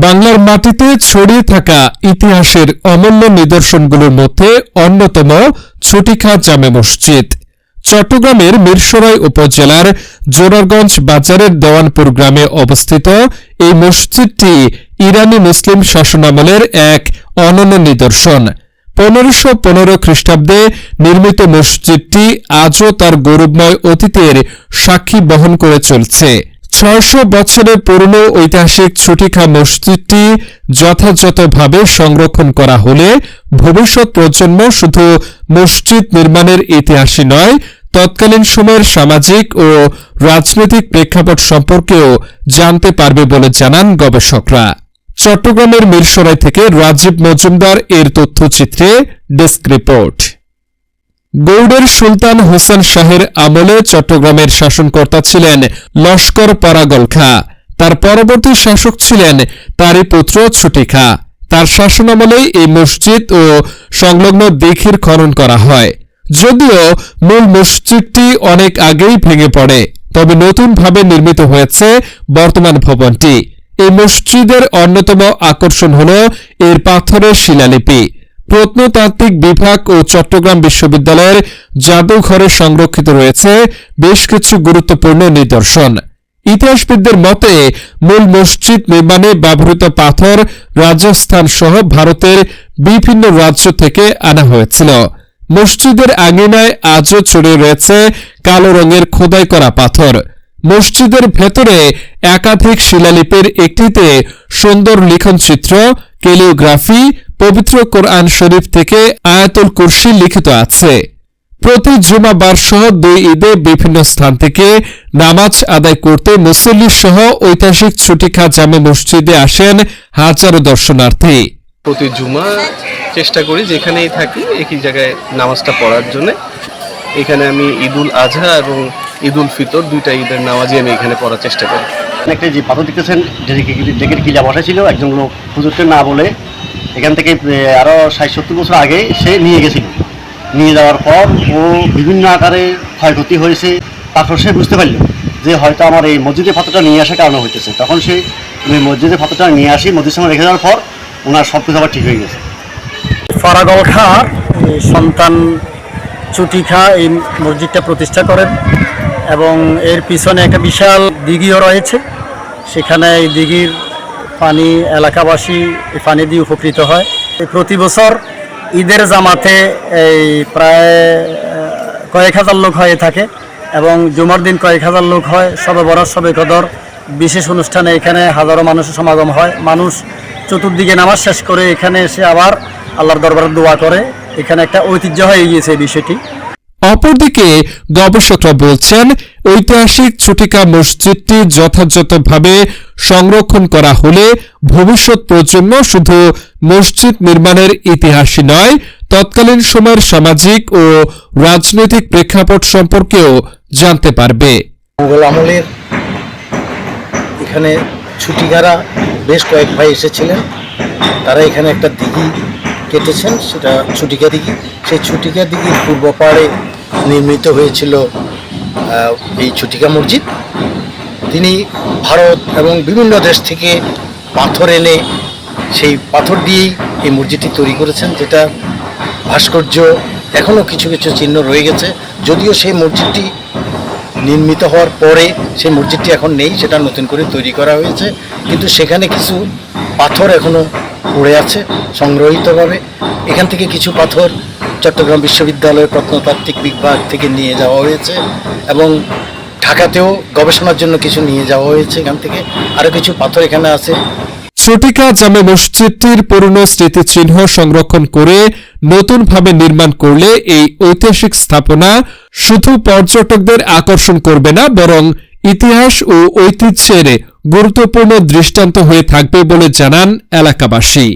বাংলার মাটিতে ছড়িয়ে থাকা ইতিহাসের অমূল্য নিদর্শনগুলোর মধ্যে অন্যতম ছুটিখা জামে মসজিদ। চট্টগ্রামের মিরসরাই উপজেলার জোরারগঞ্জ বাজারের দেওয়ানপুর গ্রামে অবস্থিত এই মসজিদটি ইরানি মুসলিম শাসনামলের এক অনন্য নিদর্শন। পনেরোশো পনেরো খ্রিস্টাব্দে নির্মিত মসজিদটি আজও তার গৌরবময় অতীতের সাক্ষী বহন করে চলছে। ছয়শো বছরের পুরনো ঐতিহাসিক ছুটিখা মসজিদটি যথাযথভাবে সংরক্ষণ করা হলে ভবিষ্যৎ প্রজন্ম শুধু মসজিদ নির্মাণের ইতিহাসই নয়, তৎকালীন সময়ের সামাজিক ও রাজনৈতিক প্রেক্ষাপট সম্পর্কেও জানতে পারবে বলে জানান গবেষকরা। চট্টগ্রামের মিরসরাই থেকে রাজীব মজুমদার এর তথ্যচিত্রে ডেস্ক রিপোর্ট। গৌড়ের সুলতান হোসেন শাহের আমলে চট্টগ্রামের শাসনকর্তা ছিলেন লস্কর পারাগল খা তার পরবর্তী শাসক ছিলেন তারই পুত্র ছুটি খা তার শাসনামলেই এই মসজিদ ও সংলগ্ন দিঘির খনন করা হয়। যদিও মূল মসজিদটি অনেক আগেই ভেঙে পড়ে, তবে নতুনভাবে নির্মিত হয়েছে বর্তমান ভবনটি। এই মসজিদের অন্যতম আকর্ষণ হল এর পাথরের শিলালিপি। প্রত্নতাত্ত্বিক বিভাগ ও চট্টগ্রাম বিশ্ববিদ্যালয়ের জাদুঘরে সংরক্ষিত রয়েছে বেশ কিছু গুরুত্বপূর্ণ নিদর্শন। ইতিহাসবিদদের মতে, মূল মসজিদ নির্মাণে ব্যবহৃত পাথর রাজস্থান সহ ভারতের বিভিন্ন রাজ্য থেকে আনা হয়েছিল। মসজিদের আঙিনায় আজও ছড়িয়ে রয়েছে কালো রঙের খোদাই করা পাথর। মসজিদের ভেতরে একাধিক শিলালিপির একটিতে সুন্দর লিখনচিত্র কেলিওগ্রাফি পবিত্র কোরআন শরীফ থেকে আয়াতুল কুরসি লিখিত আছে। প্রতি জুমাবার সহ দুই ঈদে বিভিন্ন স্থান থেকে নামাজ আদায় করতে মুসল্লি সহ ঐতিহাসিক ছুটিখা জামে মসজিদে আসেন হাজারো দর্শনার্থী। প্রতি জুমা চেষ্টা করি যেখানেই থাকি একই জায়গায় নামাজটা পড়ার জন্য। এখানে আমি ঈদুল আজহা এবং ঈদুল ফিতর দুইটা ঈদের নামাজই আমি এখানে পড়ার চেষ্টা করি। একটা যে পাথর দেখতেছেন ডেকের কিলা বসা ছিল? একজন লোক হুজুরকে না বলে এখান থেকে এ, আরও ষাট সত্তর বছর আগে সে নিয়ে গেছিল। নিয়ে যাওয়ার পর ও বিভিন্ন আকারে ক্ষয়ক্ষতি হয়েছে। তারপর সে বুঝতে পারল যে হয়তো আমার এই মসজিদের পাথরটা নিয়ে আসার কারণে হইতেছে। তখন সে ওই মসজিদের পাথরটা নিয়ে আসি মসজিদ সময় রেখে দেওয়ার পর ওনার সব কিছু আবার ঠিক হয়ে গেছে। ফারাগল খা সন্তান চুটি খা এই মসজিদটা প্রতিষ্ঠা করেন এবং এর পিছনে একটা বিশাল দিঘিও রয়েছে। সেখানে এই দিঘির পানি এলাকাবাসী এই পানি দিয়ে উপকৃত হয়। প্রতি বছর ঈদের জামাতে এই প্রায় কয়েক হাজার লোক হয়ে থাকে এবং জুমার দিন কয়েক হাজার লোক হয়। সবে বরাত, সবে কদর বিশেষ অনুষ্ঠানে এখানে হাজারো মানুষের সমাগম হয়। মানুষ চতুর্দিকে নামাজ শেষ করে এখানে এসে আবার আল্লাহর দরবারে দোয়া করে। এখানে একটা ঐতিহ্য হয়ে গিয়েছে এই বিষয়টি। অপরদিকে গবেষকরা বলছেন ঐতিহাসিক ছুটিকা মসজিদটি যথাযথভাবে সংরক্ষণ করা হলে ভবিষ্যৎ প্রজন্ম শুধু মসজিদ নির্মাণের ইতিহাসই নয়, তৎকালীন সময়ের সামাজিক ও রাজনৈতিক প্রেক্ষাপট সম্পর্কেও জানতে পারবে। মোগল আমলের এখানে ছুটিগারা বেশ কয়েক ভাই এসেছিলেন। তারা এখানে একটা দিঘি কেটেছেন, সেটা ছুটিকা দিঘি। সেই ছুটিকা দিঘির পূর্ব পাড়ে নির্মিত হয়েছিল এই ছুটিকা মসজিদ। তিনি ভারত এবং বিভিন্ন দেশ থেকে পাথর এনে সেই পাথর দিয়েই এই মসজিদটি তৈরি করেছেন, যেটা ভাস্কর্য এখনও কিছু কিছু চিহ্ন রয়ে গেছে। যদিও সেই মসজিদটি নির্মিত হওয়ার পরে সেই মসজিদটি এখন নেই, সেটা নতুন করে তৈরি করা হয়েছে। কিন্তু সেখানে কিছু পাথর এখনও পড়ে আছে, সংগ্রহিতভাবে। এখান থেকে কিছু পাথর চট্টগ্রাম বিশ্ববিদ্যালয়ের প্রত্নতাত্ত্বিক বিভাগ থেকে নিয়ে যাওয়া হয়েছে এবং ঢাকাতেও গবেষণার জন্য কিছু নিয়ে যাওয়া হয়েছে এখান থেকে। আরও কিছু পাথর এখানে আছে। ছটিকা জামে মসজিদটির পুরনো স্মৃতিচিহ্ন সংরক্ষণ করে নতুনভাবে নির্মাণ করলে এই ঐতিহাসিক স্থাপনা শুধু পর্যটকদের আকর্ষণ করবে না, বরং ইতিহাস ও ঐতিহ্যের গুরুত্বপূর্ণ দৃষ্টান্ত হয়ে থাকবে বলে জানান এলাকাবাসী।